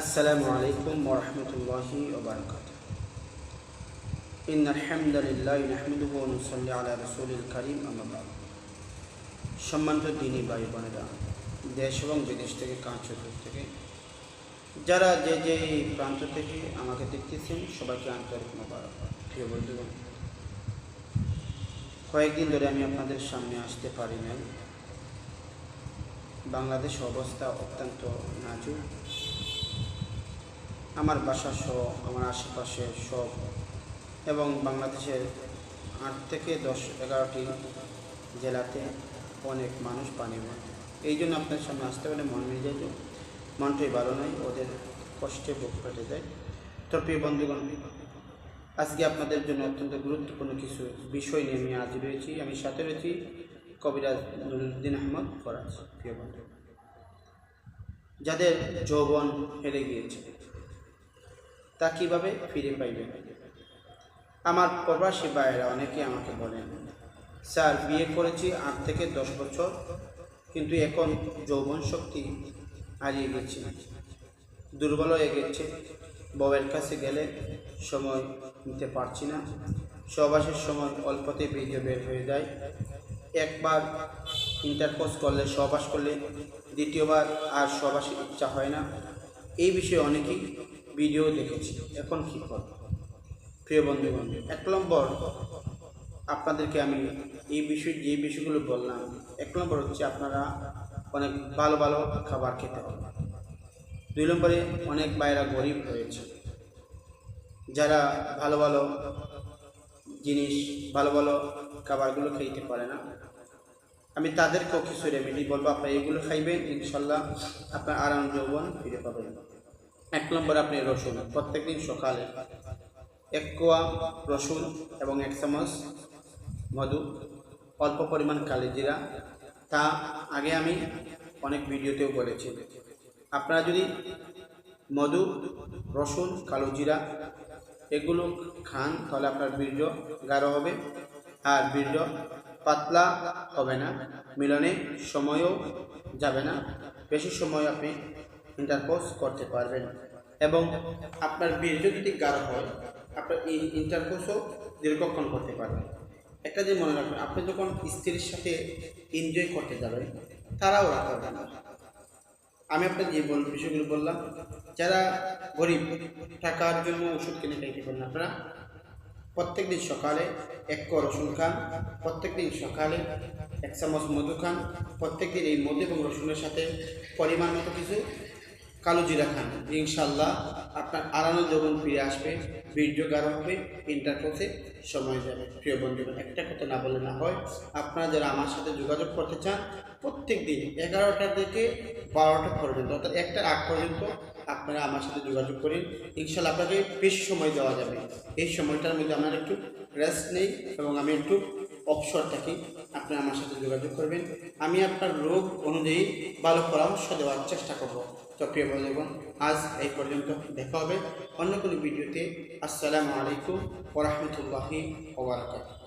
আসসালামু আলাইকুম ওরহমতুল্লাহি ওবরকাত ইন আলহামদুলিল্লাহ নাহমদুহু ওয়া নুসাল্লি সম্মানিত দিনী ভাই বোনেরা, দেশ এবং বিদেশ থেকে কাঁচ থেকে, যারা যে যে প্রান্ত থেকে আমাকে দেখতেছেন, সবাইকে আন্তরিক মোবারক। প্রিয় বন্ধুগণ, কয়েকদিন ধরে আমি আপনাদের সামনে আসতে পারি নাই। বাংলাদেশ অবস্থা অত্যন্ত নাজুক। আমার বাসা সহ, আমার আশেপাশে সব, এবং বাংলাদেশের আট থেকে দশ, এগারোটি জেলাতে অনেক মানুষ পানি মরে এই জন্য আপনার সামনে আসতে পারলে মন যে মনটাই ভালো নয় ওদের কষ্টে বুক ফেটে যায়। তো প্রিয় বন্ধুগণ, আজকে আপনাদের জন্য অত্যন্ত গুরুত্বপূর্ণ কিছু বিষয় নিয়ে আমি আজ রয়েছি। আমি সাথে রয়েছি কবিরাজ নুরুদ্দিন আহমদ ফরাজ, প্রিয় বন্ধু যাদের যৌবন হেরে গিয়েছে। তা কীভাবে ফিরে পাইবে? আমার প্রবাসী ভাইয়েরা অনেকে আমাকে বলেন, স্যার, বিয়ে করেছি আট থেকে দশ বছর, কিন্তু এখন যৌবন শক্তি হারিয়ে গেছে। দুর্বল হয়ে গেছে। বউয়ের কাছে গেলে সময় নিতে পারছি না। সহবাসের সময় অল্পতে ভিডিও বের হয়ে যায়। একবার ইন্টারকোর্স করলে, সহবাস করলে দ্বিতীয়বার আর সহবাসের ইচ্ছা হয় না। এই বিষয়ে অনেকেই ভিডিও দেখেছি। এখন কী করব প্রিয় বন্ধুগণ এক নম্বর আপনাদেরকে আমি এই বিষয় যে বিষয়গুলো বললাম। এক নম্বর হচ্ছে আপনারা অনেক ভালো ভালো খাবার খেতে হবে। দুই নম্বরে অনেক বাইরা গরিব হয়েছে যারা ভালো ভালো জিনিস, ভালো ভালো খাবারগুলো খাইতে পারে না। আমি তাদেরকেও কিছু রেমেডি বলব। আপনারা এগুলো খাইবেন, ইনশাল্লাহ আপনার আরাম, যৌবন ফিরে পাবেন। এক নম্বর আপনি রসুন, প্রত্যেকদিন সকালে এক কোয়া রসুন এবং এক চামচ মধু, অল্প পরিমাণ কালি জিরা। তা আগে আমি অনেক ভিডিওতেও বলেছি। আপনারা যদি মধু, রসুন, কালো জিরা এগুলো খান, তাহলে আপনার বীর্য গাঢ় হবে। আর বীর্য পাতলা হবে না। মিলনে সময়ও যাবে না। বেশি সময় আপনি ইন্টারপোজ করতে পারবেন। এবং আপনার বীর্য যদি গাঢ় হয়, আপনার এই ইন্টারপোজও দীর্ঘক্ষণ করতে পারবেন। একটা যে মনে রাখবেন, আপনি যখন স্ত্রীর সাথে এনজয় করতে যাবেন, তারাও রাখবে না। আমি আপনার যে বল বিষয়গুলো বললাম, যারা গরিব, টাকার জন্য ওষুধ কিনে খাইতে পারেন আপনারা, প্রত্যেক দিন সকালে এক ক রসুন খান, প্রত্যেক দিন সকালে এক চামচ মধু খান, প্রত্যেক দিন এই মধু এবং রসুনের সাথে পরিমাণ মতো কিছু কালো জিরা খান। ইনশাল্লাহ আপনার আরানো যখন ফিরে আসবে, ভিডিও গাঢ় হবে ইন্টারকোর্সে সময় যাবে। প্রিয় বন্ধুগণ একটা কথা না বলে না হয়, আপনারা যারা আমার সাথে যোগাযোগ করতে চান প্রত্যেক দিন এগারোটা থেকে বারোটা পর্যন্ত, অর্থাৎ একটা আগ পর্যন্ত আপনারা আমার সাথে যোগাযোগ করেন। ইনশাল্লাহ আপনাকে বেশি সময় দেওয়া যাবে। এই সময়টার মধ্যে আমার একটু রেস্ট নেই এবং আমি একটু অবসর থাকি আপনি আমার সাথে যোগাযোগ করবেন। আমি আপনার রোগ অনুযায়ী ভালো পরামর্শ দেওয়ার চেষ্টা করব। তো প্রিয় বন্ধুগণ আজ এই পর্যন্ত দেখা হবে অন্য কোনো ভিডিওতে। আসসালামু আলাইকুম ওরহমতুল্লাহি ওবরাকাতুহ